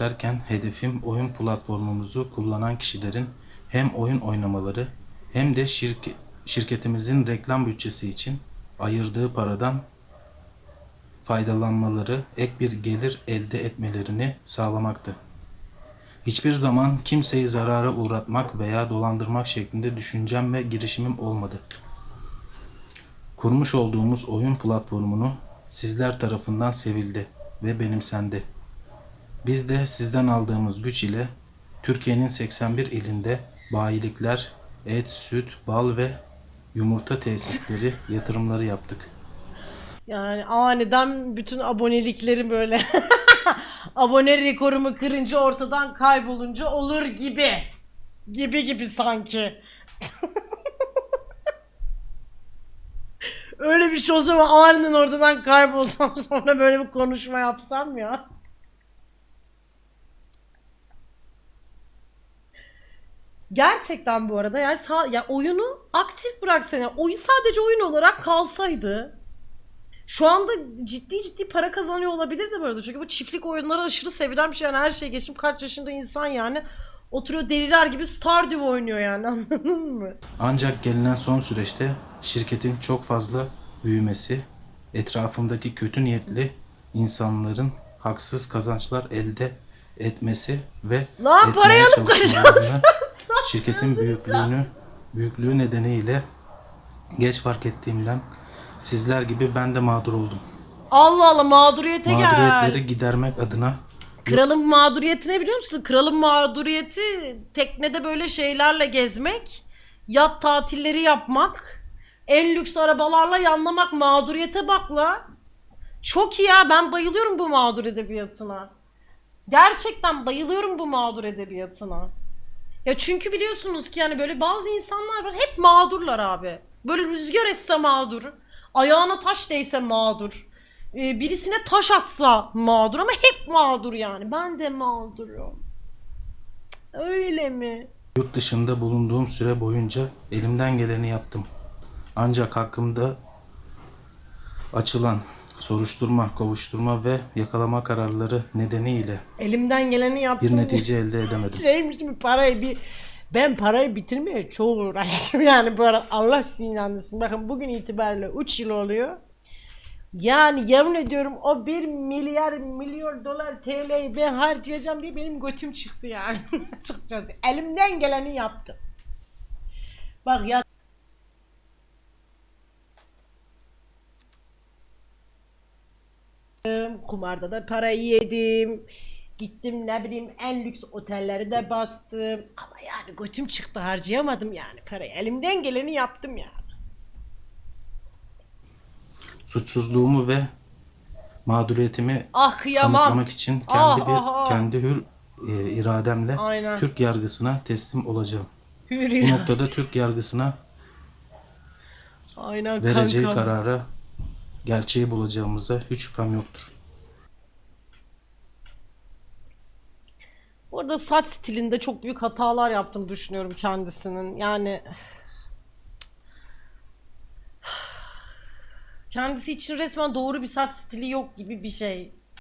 derken hedefim oyun platformumuzu kullanan kişilerin hem oyun oynamaları hem de şirke- şirketimizin reklam bütçesi için ayırdığı paradan faydalanmaları, ek bir gelir elde etmelerini sağlamaktı. Hiçbir zaman kimseyi zarara uğratmak veya dolandırmak şeklinde düşüncem ve girişimim olmadı. Kurmuş olduğumuz oyun platformunu sizler tarafından sevildi ve benimsendi. Biz de sizden aldığımız güç ile Türkiye'nin 81 ilinde bayilikler, et, süt, bal ve yumurta tesisleri yatırımları yaptık. Yani aniden bütün abonelikleri böyle abone rekorumu kırınca ortadan kaybolunca olur gibi. Gibi gibi sanki. Öyle bir şey olsa aniden ortadan kaybolsam sonra böyle bir konuşma yapsam ya. Gerçekten bu arada yani sa- ya oyunu aktif bıraksana. Oyun sadece oyun olarak kalsaydı şu anda ciddi ciddi para kazanıyor olabilir de bu arada. Çünkü bu çiftlik oyunları aşırı sevilen bir şey. Yani her şey geçim kaç yaşında insan yani oturuyor deliler gibi Stardew oynuyor yani anladın mı? Ancak gelinen son süreçte şirketin çok fazla büyümesi, etrafımdaki kötü niyetli insanların haksız kazançlar elde etmesi ve Lan parayı alıp çalışmalarını şirketin büyüklüğünü büyüklüğü nedeniyle geç fark ettiğimden sizler gibi ben de mağdur oldum. Allah Allah mağduriyete gel. Mağduriyetleri gidermek adına Kralın mağduriyeti ne biliyor musun? Kralın mağduriyeti teknede böyle şeylerle gezmek, yat tatilleri yapmak, en lüks arabalarla yanlamak mağduriyete bak la. Çok iyi ya ben bayılıyorum bu mağdur edebiyatına. Gerçekten bayılıyorum bu mağdur edebiyatına. Ya çünkü biliyorsunuz ki yani böyle bazı insanlar var hep mağdurlar abi. Böyle rüzgar esse mağdur. Ayağına taş değse mağdur. Ee, birisine taş atsa mağdur ama hep mağdur yani. Ben de mağdurum. Öyle mi? Yurt dışında bulunduğum süre boyunca elimden geleni yaptım. Ancak hakkımda açılan soruşturma, kovuşturma ve yakalama kararları nedeniyle Elimden geleni yaptım. bir netice elde edemedim. Şeymiş gibi parayı bir ben parayı bitirmeye çok uğraştım yani bu arada Allah sizin inandırsın. Bakın bugün itibariyle 3 yıl oluyor. Yani yemin ediyorum o 1 milyar milyon dolar TL'yi ben harcayacağım diye benim götüm çıktı yani. Açıkçası elimden geleni yaptım. Bak ya kumarda da parayı yedim. Gittim ne bileyim en lüks otelleri de bastım. Ama yani götüm çıktı harcayamadım yani parayı. Elimden geleni yaptım yani. Suçsuzluğumu ve mağduriyetimi Ah kıyamam. kanıtlamak için kendi Ah, bir ah, ah. kendi hür e, irademle Aynen. Türk yargısına teslim olacağım. Hür Bu noktada Türk yargısına Aynen vereceği kankam. karara gerçeği bulacağımıza hiç şüphem yoktur. Bu arada saç stilinde çok büyük hatalar yaptığını düşünüyorum kendisinin. Yani kendisi için resmen doğru bir saç stili yok gibi bir şey.